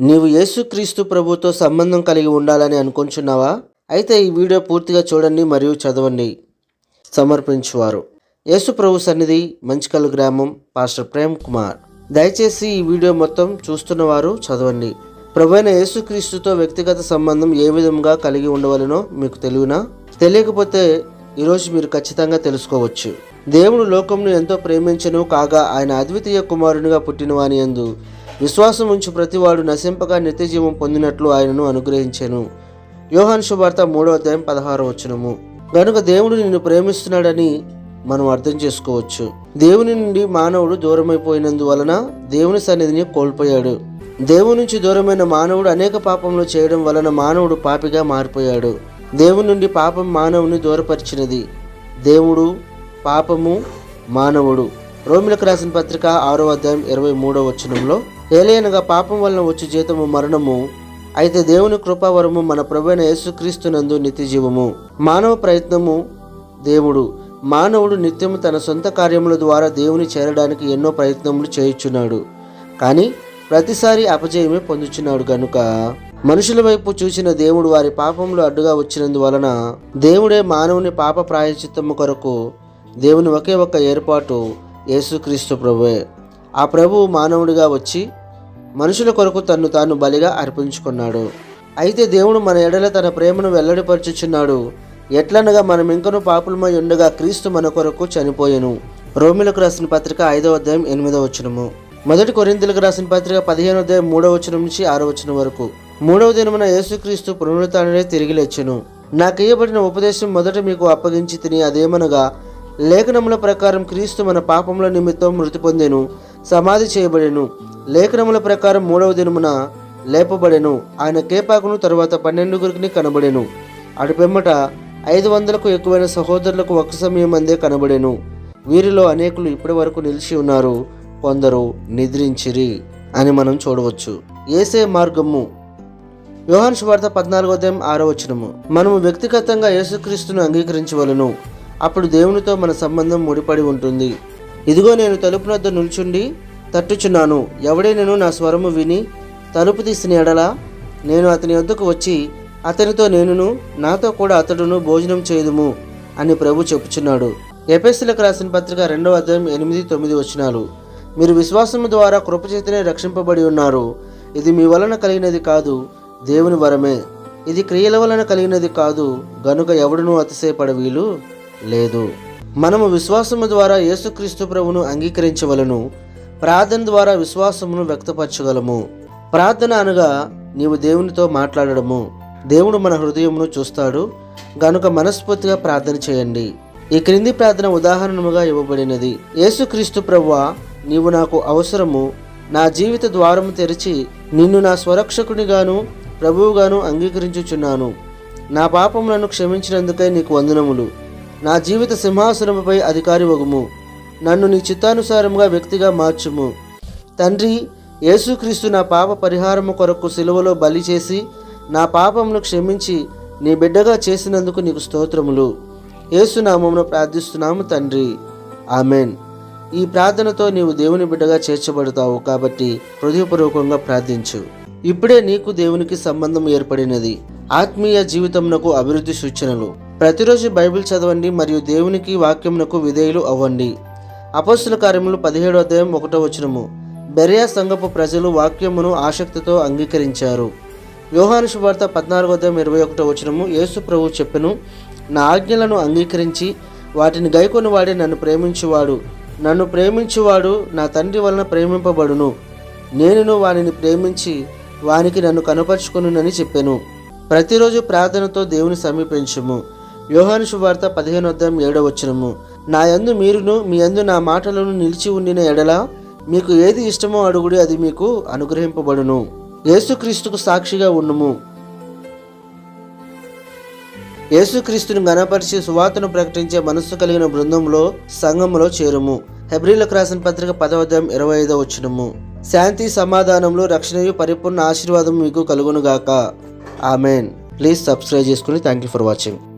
నీవు యేసుక్రీస్తు ప్రభుతో సంబంధం కలిగి ఉండాలని అనుకుంటున్నావా? అయితే ఈ వీడియో పూర్తిగా చూడండి మరియు చదవండి. సమర్పించువారు. యేసు ప్రభు సన్నిధి మంచికల్ గ్రామం పాస్టర్ ప్రేమ్ కుమార్. దయచేసి ఈ వీడియో మొత్తం చూస్తున్నవారు చదవండి. ప్రభువైన యేసుక్రీస్తుతో వ్యక్తిగత సంబంధం ఏ విధంగా కలిగి ఉండవలనో మీకు తెలియనా తెలియకపోతే ఈరోజు మీరు ఖచ్చితంగా తెలుసుకోవచ్చు. దేవుడు లోకంను ఎంతో ప్రేమించను కాగా ఆయన అద్వితీయ కుమారునిగా పుట్టినవాని ఎందు యందు విశ్వాసం ఉంచు ప్రతివాడు నశింపగా నిత్యజీవం పొందినట్లు ఆయనను అనుగ్రహించెను. యోహాన్ శుభార్త మూడో అధ్యాయం పదహారో వచనము. గనుక దేవుడు నిన్ను ప్రేమిస్తున్నాడని మనం అర్థం చేసుకోవచ్చు. దేవుని నుండి మానవుడు దూరమైపోయినందువలన దేవుని సన్నిధిని కోల్పోయాడు. దేవుని నుంచి దూరమైన మానవుడు అనేక పాపములు చేయడం వలన మానవుడు పాపిగా మారిపోయాడు. దేవుని నుండి పాపం మానవుని దూరపరిచినది. దేవుడు పాపము మానవుడు. రోమిలకు రాసిన పత్రిక ఆరో అధ్యాయం ఇరవై మూడో వచనంలో ఏలైనగా పాపం వలన వచ్చి జీతము మరణము అయితే దేవుని కృపావరము మన ప్రభువైన యేసుక్రీస్తునందు నిత్యజీవము మానవ ప్రయత్నము దేవుడు. మానవుడు నిత్యము తన సొంత కార్యముల ద్వారా దేవుని చేరడానికి ఎన్నో ప్రయత్నములు చేయుచున్నాడు. కానీ ప్రతిసారి అపజయమే పొందుచున్నాడు గనుక మనుషుల వైపు చూసిన దేవుడు వారి పాపములు అడ్డుగా వచ్చినందువలన దేవుడే మానవుని పాప ప్రాయచిత్తము కొరకు దేవుని ఒకే ఒక్క ఏర్పాటు యేసుక్రీస్తు ప్రభువే. ఆ ప్రభువు మానవుడిగా వచ్చి మనుషుల కొరకు తన్ను తాను బలిగా అర్పించుకున్నాడు. అయితే దేవుడు మన ఎడల తన ప్రేమను వెల్లడిపరచుచున్నాడు. ఎట్లనగా మనం ఇంకను పాపులమై ఉండగా క్రీస్తు మన కొరకు చనిపోయెను. రోమిలకు రాసిన పత్రిక ఐదవ అధ్యాయం ఎనిమిదవ వచనము. మొదటి కొరింతలకు రాసిన పత్రిక పదిహేను అధ్యాయం మూడవ వచనం నుంచి ఆరో వచనం వరకు. మూడవ దినమున యేసుక్రీస్తు పునరుతాననే తిరిగి లేచెను. నాకు ఇయ్యబడిన ఉపదేశం మొదట మీకు అప్పగించి తిని అదేమనగా లేఖనముల ప్రకారం క్రీస్తు మన పాపముల నిమిత్తం మృతి పొందెను. సమాధి చేయబడెను. లేఖనముల ప్రకారం మూడవ దినమున లేపబడెను. ఆయన కేపాకును తరువాత పన్నెండుగురికి కనబడెను. అటుపెమ్మట ఐదు వందలకు ఎక్కువైన సహోదరులకు ఒక సమయం అందే కనబడెను. వీరిలో అనేకులు ఇప్పటి వరకు నిలిచి ఉన్నారు. కొందరు నిద్రించిరి అని మనం చూడవచ్చు. ఏసే మార్గము. యోహాన్ శువార్త పద్నాలుగో అధ్యాయం ఆరో వచనము. మనము వ్యక్తిగతంగా యేసుక్రీస్తును అంగీకరించవలను. అప్పుడు దేవునితో మన సంబంధం ముడిపడి ఉంటుంది. ఇదిగో నేను తలుపు వద్ద నిల్చుండి తట్టుచున్నాను. ఎవడైనను నా స్వరము విని తలుపు తీసిన ఎడలా నేను అతని వద్దకు వచ్చి అతనితో నేనును నాతో కూడా అతడును భోజనం చేయుదుము అని ప్రభు చెప్పుచున్నాడు. ఎపెస్సులకు రాసిన పత్రిక రెండవ అధ్యాయం ఎనిమిది తొమ్మిది వచ్చినాలు మీరు విశ్వాసము ద్వారా కృపచేతనే రక్షింపబడి ఉన్నారు. ఇది మీ వలన కలిగినది కాదు దేవుని వరమే. ఇది క్రియల వలన కలిగినది కాదు గనుక ఎవడునూ అతిశయపడ వీలు లేదు. మనము విశ్వాసము ద్వారా యేసుక్రీస్తు ప్రభును అంగీకరించవలను. ప్రార్థన ద్వారా విశ్వాసమును వ్యక్తపరచగలము. ప్రార్థన అనగా నీవు దేవునితో మాట్లాడడము. దేవుడు మన హృదయమును చూస్తాడు. గనుక మనస్ఫూర్తిగా ప్రార్థన చేయండి. ఈ క్రింది ప్రార్థన ఉదాహరణముగా ఇవ్వబడినది. యేసుక్రీస్తు ప్రభువా నీవు నాకు అవసరము. నా జీవిత ద్వారము తెరిచి నిన్ను నా స్వరక్షకునిగాను ప్రభువుగాను అంగీకరించుచున్నాను. నా పాపములను క్షమించినందుకై నీకు వందనములు. నా జీవిత సింహాసనముపై అధికారి ఒకము నన్ను నీ చిత్తానుసారముగా వ్యక్తిగా మార్చుము. తండ్రి యేసుక్రీస్తు నా పాప పరిహారము కొరకు సిలువలో బలి చేసి నా పాపమును క్షమించి నీ బిడ్డగా చేసినందుకు నీకు స్తోత్రములు. ఏసునామమును ప్రార్థిస్తున్నాము తండ్రి. ఆమెన్. ఈ ప్రార్థనతో నీవు దేవుని బిడ్డగా చేర్చబడతావు కాబట్టి హృదయపూర్వకంగా ప్రార్థించు. ఇప్పుడే నీకు దేవునికి సంబంధం ఏర్పడినది. ఆత్మీయ జీవితమునకు అభివృద్ధి సూచనలు. ప్రతిరోజు బైబిల్ చదవండి మరియు దేవునికి వాక్యమునకు విధేయులు అవ్వండి. అపస్సుల కార్యములు పదిహేడో అధ్యాయం ఒకటో వచనము. బెరియా సంఘపు ప్రజలు వాక్యమును ఆసక్తితో అంగీకరించారు. యోహాను శుభార్త పద్నాలుగో అధ్యాయం ఇరవై ఒకటో వచనము. యేసు ప్రభు చెప్పెను నా ఆజ్ఞలను అంగీకరించి వాటిని గైకొని వాడే నన్ను ప్రేమించువాడు. నన్ను ప్రేమించువాడు నా తండ్రి వలన ప్రేమింపబడును. నేనును వానిని ప్రేమించి వానికి నన్ను కనపరుచుకొనునని చెప్పాను. ప్రతిరోజు ప్రార్థనతో దేవుని సమీపించుము. యోహాను శువార్త పదిహేను అధ్యాయం ఏడవ వచ్చినము నా యందు మీరును మీ యందు నా మాటలను నిలిచి ఉండిన ఎడల మీకు ఏది ఇష్టమో అడుగుడి అది మీకు అనుగ్రహింపబడును. యేసుక్రీస్తుకు సాక్షిగా ఉండుము. యేసుక్రీస్తుని గణపరిచి సువార్తను ప్రకటించే మనస్సు కలిగిన బృందంలో సంఘములో చేరుము. హెబ్రిలకు రాసిన పత్రిక పదవదం ఇరవై ఐదో వచ్చినము శాంతి సమాధానంలో రక్షణయు పరిపూర్ణ ఆశీర్వాదం మీకు కలుగునుగాక. ఆమెన్. ప్లీజ్ సబ్స్క్రైబ్ చేసుకుని థ్యాంక్ యూ ఫర్ వాచింగ్.